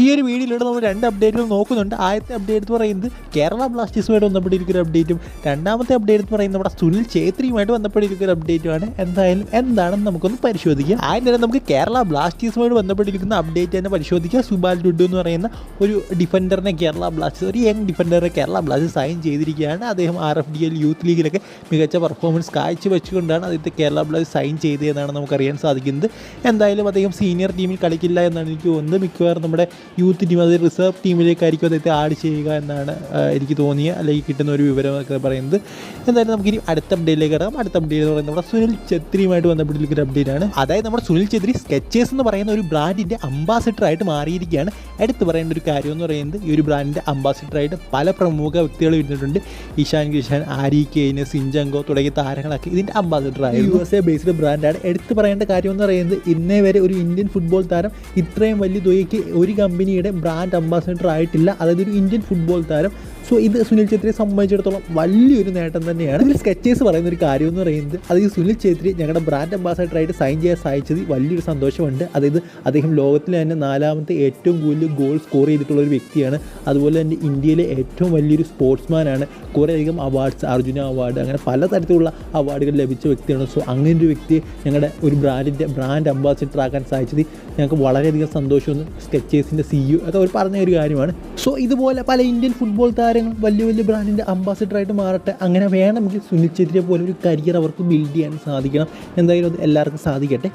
ഈ ഒരു വീഡിയോയിലൂടെ നമ്മൾ രണ്ട് അപ്ഡേറ്റുകൾ നോക്കുന്നുണ്ട്. ആദ്യത്തെ അപ്ഡേറ്റ് എന്ന് പറയുന്നത് കേരള ബ്ലാസ്റ്റേഴ്സുമായിട്ട് ബന്ധപ്പെട്ടിരിക്കുന്ന അപ്ഡേറ്റും രണ്ടാമത്തെ അപ്ഡേറ്റ് എന്ന് പറയുന്നത് നമ്മുടെ സുനിൽ ഛേത്രിയുമായിട്ട് ബന്ധപ്പെട്ടിരിക്കുന്ന അപ്ഡേറ്റുമാണ് എന്തായാലും എന്താണെന്ന് നമുക്കൊന്ന് പരിശോധിക്കാം. ആദ്യം തന്നെ നമുക്ക് കേരള ബ്ലാസ്റ്റേഴ്സുമായിട്ട് ബന്ധപ്പെട്ടിരിക്കുന്ന അപ്ഡേറ്റ് തന്നെ പരിശോധിക്കാം. സുബാൽ ഡുഡു എന്ന് പറയുന്ന ഒരു ഡിഫൻഡറിനെ കേരള ബ്ലാസ്റ്റേഴ്സ് ഒരു യങ് ഡിഫൻഡറെ കേരള ബ്ലാസ്റ്റേഴ്സ് സൈൻ ചെയ്തിരിക്കുകയാണ്. അദ്ദേഹം R F D L youth ലീഗിലൊക്കെ മികച്ച പെർഫോമൻസ് കാഴ്ചവെച്ചുകൊണ്ടാണ് അദ്ദേഹത്തെ കേരള ബ്ലാസ്റ്റേഴ്സ് സൈൻ ചെയ്തതെന്നാണ് നമുക്കറിയാൻ സാധിക്കുന്നത്. എന്തായാലും അദ്ദേഹം സീനിയർ ടീമിൽ കളിക്കില്ല എന്നാണ് എനിക്ക് തോന്നുന്നത്. മിക്കവാറും നമ്മുടെ യൂത്ത് ടീം അതായത് റിസർവ് ടീമിലേക്കായിരിക്കും അദ്ദേഹത്തെ ആഡ് ചെയ്യുക എന്നാണ് എനിക്ക് തോന്നിയ അല്ലെങ്കിൽ കിട്ടുന്ന ഒരു വിവരമൊക്കെ പറയുന്നത്. എന്തായാലും നമുക്കിനി അടുത്ത അപ്ഡേറ്റിലേക്ക് കിടക്കാം. അടുത്ത അപ്ഡേറ്റ് എന്ന് പറയുന്നത് നമ്മുടെ സുനിൽ ഛത്രിയുമായിട്ട് ബന്ധപ്പെട്ടിരിക്കുന്ന ഒരു അപ്ഡേറ്റ് ആണ്. അതായത് നമ്മുടെ സുനിൽ ഛത്രി സ്കെച്ചേഴ്സ് എന്ന് പറയുന്ന ഒരു ബ്രാൻഡിന്റെ ആയിട്ട് മാറിയിരിക്കുകയാണ്. എടുത്തു പറയേണ്ട ഒരു കാര്യം എന്ന് പറയുന്നത് ഈ ഒരു ബ്രാൻഡിന്റെ ആയിട്ട് പല പ്രമുഖ വ്യക്തികൾ ഇരുന്നിട്ടുണ്ട് ഇഷാൻ കിഷാൻ ആരി കെയിന് സിഞ്ചങ്കോ തുടങ്ങിയ താരങ്ങളൊക്കെ ഇതിന്റെ ആയി യു എസ് എ ബേസ്ഡ് ബ്രാൻഡാണ് എടുത്തു പറയേണ്ട കാര്യം എന്ന് പറയുന്നത് ഇന്നേ വരെ ഒരു ഇന്ത്യൻ ഫുട്ബോൾ താരം ഇത്രയും വലിയ തുകയ്ക്ക് ഒരു കമ്പനിയുടെ ബ്രാൻഡ് അംബാസഡർ ആയിട്ടില്ല. അതായത് ഒരു ഇന്ത്യൻ ഫുട്ബോൾ താരം. സോ ഇത് സുനിൽ ഛേത്രിയെ സംബന്ധിച്ചിടത്തോളം വലിയൊരു നേട്ടം തന്നെയാണ്. ഇതിൽ സ്കെച്ചേഴ്സ് പറയുന്ന ഒരു കാര്യം എന്ന് പറയുന്നത് അത് ഈ സുനിൽ ഛേത്രി ഞങ്ങളുടെ ബ്രാൻഡ് അംബാസഡറായിട്ട് സൈൻ ചെയ്യാൻ സാധിച്ചത് വലിയൊരു സന്തോഷമുണ്ട്. അതായത് അദ്ദേഹം ലോകത്തിലെ തന്നെ നാലാമത്തെ ഏറ്റവും കൂടുതൽ ഗോൾ സ്കോർ ചെയ്തിട്ടുള്ള ഒരു വ്യക്തിയാണ്. അതുപോലെ തന്നെ ഇന്ത്യയിലെ ഏറ്റവും വലിയൊരു സ്പോർട്സ്മാനാണ് കുറേയധികം അവാർഡ്സ് അർജുന അവാർഡ് അങ്ങനെ പലതരത്തിലുള്ള അവാർഡുകൾ ലഭിച്ച വ്യക്തിയാണ്. സോ അങ്ങനെ ഒരു വ്യക്തിയെ ഞങ്ങളുടെ ഒരു ബ്രാൻഡിന്റെ ബ്രാൻഡ് അംബാസിഡർ ആക്കാൻ സാധിച്ചത് ഞങ്ങൾക്ക് വളരെയധികം സന്തോഷമൊന്നും സ്കെച്ചേഴ്സിന്റെ സിഇഒ ഒക്കെ അവർ പറഞ്ഞ ഒരു കാര്യമാണ്. സോ ഇതുപോലെ പല ഇന്ത്യൻ ഫുട്ബോൾ താരങ്ങൾ വലിയ വലിയ ബ്രാൻഡിന്റെ അംബാസിഡറായിട്ട് മാറട്ടെ. അങ്ങനെ വേണമെങ്കിൽ സുനിൽ ഛേത്രിയെ പോലെ ഒരു കരിയർ അവർക്ക് ബിൽഡ് ചെയ്യാൻ സാധിക്കണം. എന്തായാലും അത് എല്ലാവർക്കും സാധിക്കട്ടെ.